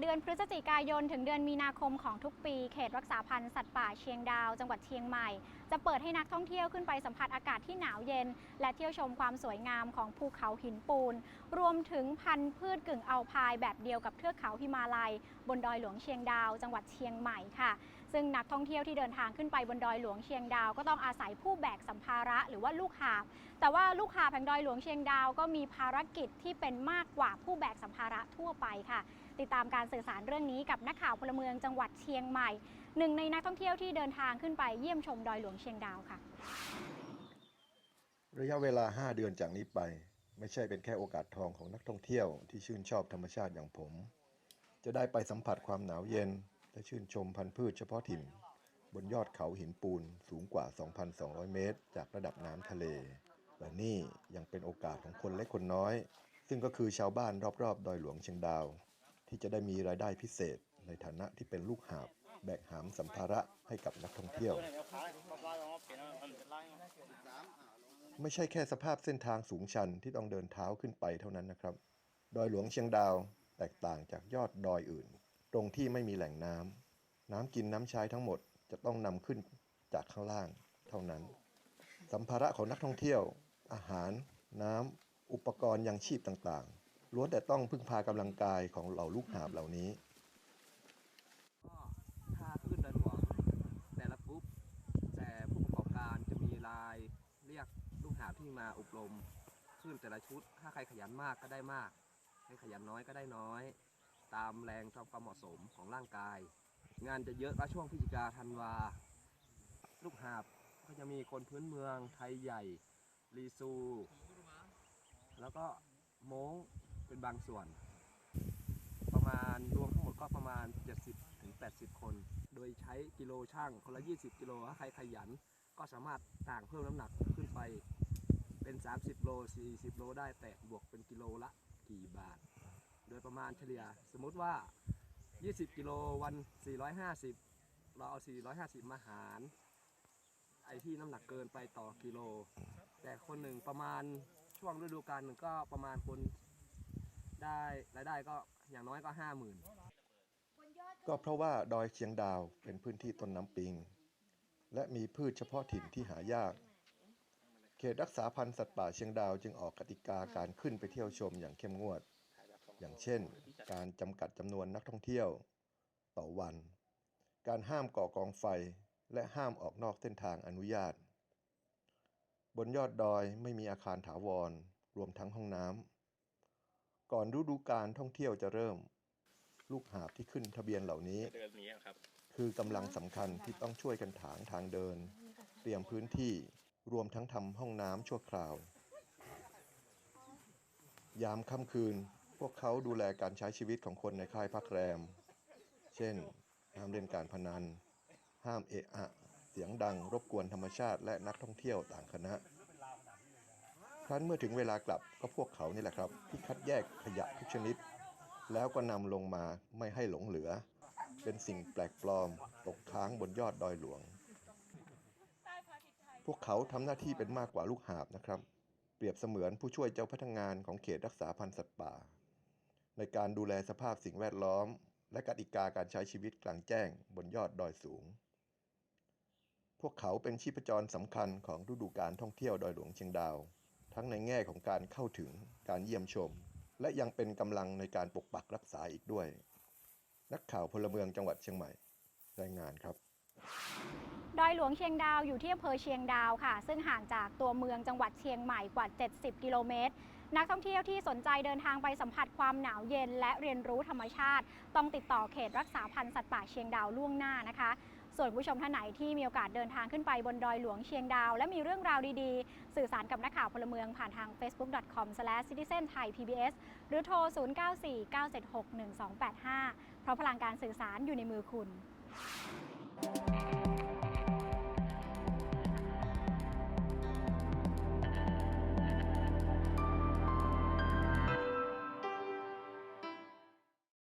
เดือนพฤศจิกายน ถึงเดือนมีนาคมของทุกปีเขตรักษาพันธุ์สัตว์ป่าเชียงดาว จังหวัดเชียงใหม่ จะเปิดให้นักท่องเที่ยวขึ้นไปสัมผัสอากาศที่หนาวเย็น และเที่ยวชมความสวยงามของภูเขาหินปูน รวมถึงพันธุ์พืชกึ่งอัลพายแบบเดียวกับเทือกเขาฮิมาลัย บนดอยหลวงเชียงดาว จังหวัดเชียงใหม่ค่ะ ซึ่งนักท่องเที่ยวที่เดินทางขึ้นไปบนดอยหลวงเชียงดาวก็ต้องอาศัยผู้แบกสัมภาระหรือว่าลูกหาบ แต่ว่าลูกหาบแห่งดอยหลวงเชียงดาวก็มีภารกิจที่เป็นมากกว่าผู้แบกสัมภาระทั่วไปค่ะ ติดตามการสื่อสารเรื่องนี้กับนักข่าวพลเมืองจังหวัดเชียงใหม่หนึ่งในนักท่องเที่ยวที่เดินทางขึ้นไปเยี่ยมชมดอยหลวงเชียงดาวค่ะ ระยะเวลา 5 เดือนจากนี้ไป ไม่ใช่เป็นแค่โอกาสทองของนักท่องเที่ยวที่ชื่นชอบธรรมชาติอย่างผม จะได้ไปสัมผัสความหนาวเย็น และชื่นชมพันธุ์พืชเฉพาะถิ่น บนยอดเขาหินปูนสูงกว่า 2,200 เมตร จากระดับน้ำทะเล และนี่ยังเป็นโอกาสของคนเล็กคนน้อย ซึ่งก็คือชาวบ้านรอบๆ ดอยหลวงเชียงดาว ที่จะได้มีรายได้พิเศษในฐานะที่เป็นลูกหาบแบกหามสัมภาระให้กับนักท่องเที่ยว ไม่ใช่แค่สภาพเส้นทางสูงชันที่ต้องเดินเท้าขึ้นไปเท่านั้นนะครับ ดอยหลวงเชียงดาวแตกต่างจากยอดดอยอื่น ตรงที่ไม่มีแหล่งน้ำน้ำกินน้ำใช้ทั้งหมดจะต้องนำขึ้นจากข้างล่างเท่านั้น สัมภาระของนักท่องเที่ยว อาหาร น้ำอุปกรณ์ยังชีพต่างๆ ล้วนแต่ต้องพึ่งพากำลังกายของเหล่าลูกหาบเหล่านี้ก็ถ้าขึ้นดอยหลวงแต่ละปุ๊บแต่ผู้ประกอบการจะมีรายเรียกลูกหาบที่มาอบรมขึ้นแต่ละชุด ถ้าใครขยันมากก็ได้มาก ใครขยันน้อยก็ได้น้อย ตามแรงตามความเหมาะสมของร่างกาย งานจะเยอะก็ช่วงพฤศจิกาธันวา ลูกหาบก็จะมีคนพื้นเมืองไทยใหญ่รีซู แล้วก็โม้งเป็นบางส่วน ประมาณรวมทั้งหมดก็ประมาณ 70ถึง80 คน โดยใช้กิโลช่างคนละ 20 กิโลถ้าใครขยันก็สามารถต่างเพิ่มน้ำหนักขึ้นไปเป็น 30 โล 40 โลได้แต่บวกเป็นกิโลละกี่บาท โดยประมาณเฉลี่ย สมมุติว่า 20 กิโลวัน 450 เราเอา 450 มาหาร ไอที่น้ำหนักเกินไปต่อกิโล แต่คนหนึ่งประมาณช่วงฤดูกาลหนึ่งก็ประมาณคนได้รายได้ก็อย่างน้อยก็ห้าหมื่นก็เพราะว่าดอยเชียงดาวเป็นพื้นที่ต้นน้ำปิง และมีพืชเฉพาะถิ่นที่หายากเขตรักษาพันธุ์สัตว์ป่าเชียงดาวจึงออกกติกาการขึ้นไปเที่ยวชมอย่างเข้มงวด อย่างเช่น การจำกัดจำนวนนักท่องเที่ยวต่อวัน การห้ามก่อกองไฟและห้ามออกนอกเส้นทางอนุญาต บนยอดดอยไม่มีอาคารถาวร รวมทั้งห้องน้ำก่อนฤดูการท่องเที่ยวจะเริ่ม ลูกหาบที่ขึ้นทะเบียนเหล่านี้ คือกำลังสำคัญที่ต้องช่วยกันถางทางเดิน เตรียมพื้นที่รวมทั้งทำห้องน้ำชั่วคราว ยามค่ำคืน พวกเขาดูแลการใช้ชีวิตของคนในค่ายพักแรม เช่น ห้ามเล่นการพนัน ห้ามเอะอะ เสียงดังรบกวนธรรมชาติและนักท่องเที่ยวต่างคณะ ครั้นเมื่อถึงเวลากลับก็พวกเขานี่แหละครับ ที่คัดแยกขยะทุกชนิด แล้วก็นำลงมาไม่ให้หลงเหลือ เป็นสิ่งแปลกปลอม ตกค้างบนยอดดอยหลวง พวกเขาทำหน้าที่เป็นมากกว่าลูกหาบนะครับ เปรียบเสมือนผู้ช่วยเจ้าพนักงานของเขตรักษาพันธุ์สัตว์ป่า ในการดูแลสภาพสิ่งแวดล้อม และกติกาการใช้ชีวิตกลางแจ้งบนยอดดอยสูง พวกเขาเป็นชีพจรสำคัญของฤดูการท่องเที่ยวดอยหลวงเชียงดาว ทั้งในแง่ของการเข้าถึงการเยี่ยมชม และยังเป็นกำลังในการปกปักรักษาอีกด้วย นักข่าวพลเมืองจังหวัดเชียงใหม่รายงานครับดอยหลวงเชียงดาวอยู่ที่อำเภอเชียงดาวค่ะ ซึ่งห่างจากตัวเมืองจังหวัดเชียงใหม่กว่า 70 กิโลเมตร นักท่องเที่ยวที่สนใจเดินทางไปสัมผัสความหนาวเย็น และเรียนรู้ธรรมชาติ ต้องติดต่อเขตรักษาพันธุ์สัตว์ป่าเชียงดาวล่วงหน้านะคะส่วนผู้ชมท่านไหนที่มีโอกาสเดินทางขึ้นไปบนดอยหลวงเชียงดาว และมีเรื่องราวดีๆ สื่อสารกับนักข่าวพลเมืองผ่านทาง facebook.com/citizenthai.pbs หรือโทร 0949761285 เพราะพลังการสื่อสารอยู่ในมือคุณ